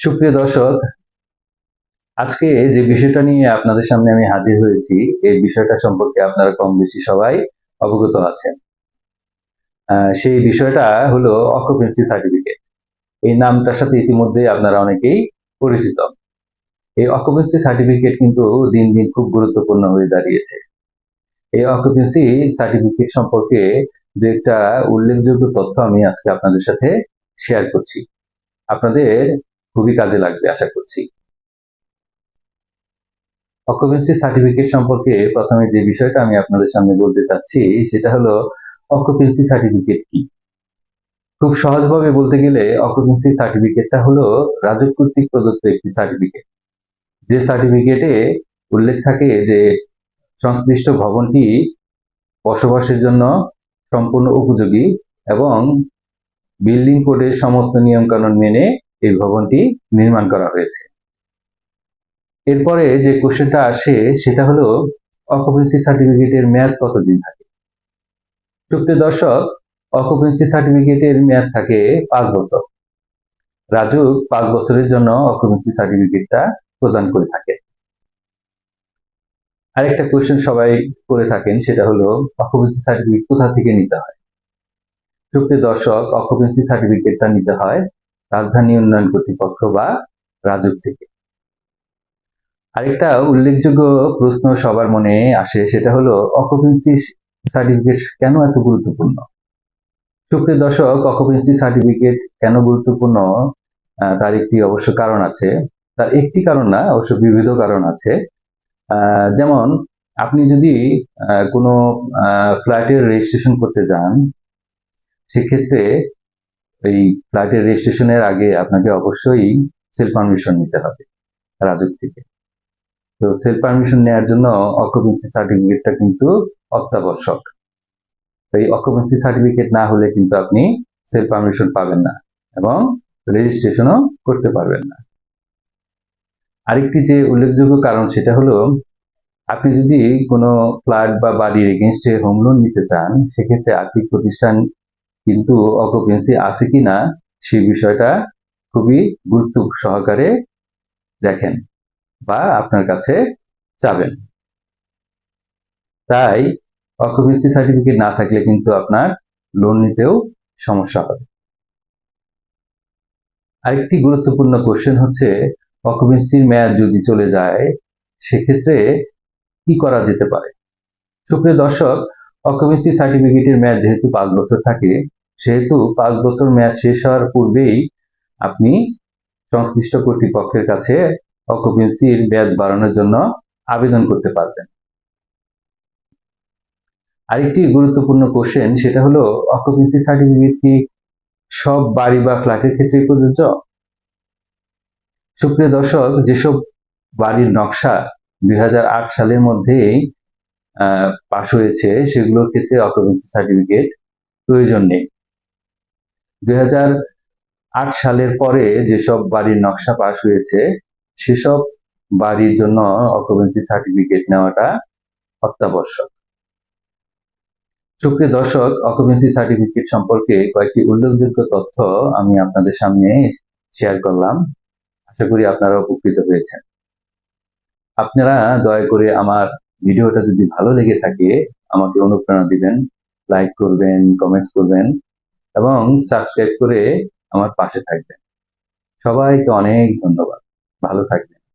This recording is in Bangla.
সুপ্রিয় দর্শক, আজকে যে বিষয়টা নিয়ে আপনাদের সামনে আমি হাজির হয়েছি, এই বিষয়টা সম্পর্কে আপনারা কম বেশি সবাই অবগত আছেন। সেই বিষয়টা হলো অকুপেন্সি সার্টিফিকেট এই নামটার সাথে ইতিমধ্যে আপনারা অনেকেই পরিচিত। এই অকুপেন্সি সার্টিফিকেট কিন্তু দিন দিন খুব গুরুত্বপূর্ণ হয়ে দাঁড়িয়েছে। এই অকুপেন্সি সার্টিফিকেট সম্পর্কে দু একটা উল্লেখযোগ্য তথ্য আমি আজকে আপনাদের সাথে শেয়ার করছি। আপনাদের খুবই কাজে লাগবে, আশা করছি। অকুপেন্সি সার্টিফিকেট সম্পর্কে প্রথমে যে বিষয়টা আমি আপনাদের সামনে বলতে চাচ্ছি, সেটা হলো অকুপেন্সি সার্টিফিকেট কি? খুব সহজভাবে বলতে গেলে অকুপেন্সি সার্টিফিকেটটা হলো রাজক কর্তৃক প্রদত্ত একটি সার্টিফিকেট। যে সার্টিফিকেটে উল্লেখ থাকে যে সংশ্লিষ্ট ভবনটি বসবাসের জন্য সম্পূর্ণ উপযোগী এবং বিল্ডিং কোডের সমস্ত নিয়মকানুন মেনে এই ভবনটি নির্মাণ করা হয়েছে। এরপরে যে কোশ্চেনটা আসে, সেটা হলো অকুপেন্সি সার্টিফিকেটের মেয়াদ কতদিন থাকে? সুপ্রিয় দর্শক অকুপেন্সি সার্টিফিকেটের মেয়াদ থাকে পাঁচ বছর। রাজুক পাঁচ বছরের জন্য অকুপেন্সি সার্টিফিকেটটা প্রদান করে থাকে। আরেকটা কোশ্চেন সবাই করে থাকেন, সেটা হলো অকুপেন্সি সার্টিফিকেট কোথা থেকে নিতে হয়? সুপ্রিয় দর্শক অকুপেন্সি সার্টিফিকেটটা নিতে হয় রাজধানী উন্নয়ন কর্তৃপক্ষ বা রাজুক থেকে। আরেকটা উল্লেখযোগ্য প্রশ্ন সবার মনে আসে, সেটা হলো অকুপেন্সি সার্টিফিকেট কেন এত গুরুত্বপূর্ণ? সুপ্রিয় দর্শক অকুপেন্সি সার্টিফিকেট কেন গুরুত্বপূর্ণ? তার একটি অবশ্য কারণ আছে। তার একটি কারণ না, অবশ্য বিবিধ কারণ আছে। যেমন, আপনি যদি কোনো ফ্ল্যাটের রেজিস্ট্রেশন করতে যান, সেক্ষেত্রে এই ফ্ল্যাটের রেজিস্ট্রেশনের আগে আপনাকে অবশ্যই সেল পারমিশন নিতে হবে রাজুক থেকে। তো সেল পারমিশন নেওয়ার জন্য অকুপেন্সি সার্টিফিকেটটা কিন্তু অত্যাবশ্যক। এই অকুপেন্সি সার্টিফিকেট না হলে কিন্তু আপনি সেল পারমিশন পাবেন না এবং রেজিস্ট্রেশনও করতে পারবেন না। আরেকটি যে উল্লেখযোগ্য কারণ সেটা হলো, আপনি যদি কোনো ফ্ল্যাট বা বাড়ির এগেনস্টে হোম লোন নিতে চান, সেক্ষেত্রে আর্থিক প্রতিষ্ঠান কিন্তু অকুপেন্সি আছে কিনা সেই বিষয়টা খুবই গুরুত্ব সহকারে দেখেন বা আপনার কাছে চাবেন। তাই অকুপেন্সি সার্টিফিকেট না থাকলে কিন্তু আপনার লোন নিতেও সমস্যা হবে। আরেকটি গুরুত্বপূর্ণ কোশ্চেন হচ্ছে অকুপেন্সির মেয়াদ যদি চলে যায়, সেক্ষেত্রে কি করা যেতে পারে? সুপ্রিয় দর্শক অকুপেন্সি সার্টিফিকেটের মেয়াদ যেহেতু পাঁচ বছর থাকে সেহেতু পাঁচ বছর মেয়াদ শেষ হওয়ার পূর্বেই আপনি সংশ্লিষ্ট কর্তৃপক্ষের কাছে অকুপেন্সির মেয়াদ বাড়ানোর জন্য আবেদন করতে পারবেন। আরেকটি গুরুত্বপূর্ণ কোশ্চেন সেটা হলো অকুপেন্সি সার্টিফিকেট কি সব বাড়ি বা ফ্ল্যাটের ক্ষেত্রে প্রযোজ্য? সুপ্রিয় দর্শক, যেসব বাড়ির নকশা দুই হাজার আট সালের মধ্যেই পাশ হয়েছে, সেগুলোর ক্ষেত্রে অকুপেন্সি সার্টিফিকেট প্রয়োজন নেই। দুই হাজার আট সালের পরে যেসব বাড়ির নকশা পাশ হয়েছে, সেসব বাড়ির জন্য অকুপেন্সি সার্টিফিকেট নেওয়াটা অত্যাবশ্যক। সুপ্রিয় দর্শক অকুপেন্সি সার্টিফিকেট সম্পর্কে কয়েকটি উল্লেখযোগ্য তথ্য আমি আপনাদের সামনে শেয়ার করলাম। আশা করি আপনারা উপকৃত হয়েছেন। আপনারা দয়া করে আমার ভিডিওটা যদি ভালো লেগে থাকে, আমাকে অনুপ্রেরণা দিবেন লাইক করবেন কমেন্টস করবেন। এবং সাবস্ক্রাইব করে আমার পাশে থাকবেন। সবাইকে অনেক ধন্যবাদ। ভালো থাকবেন।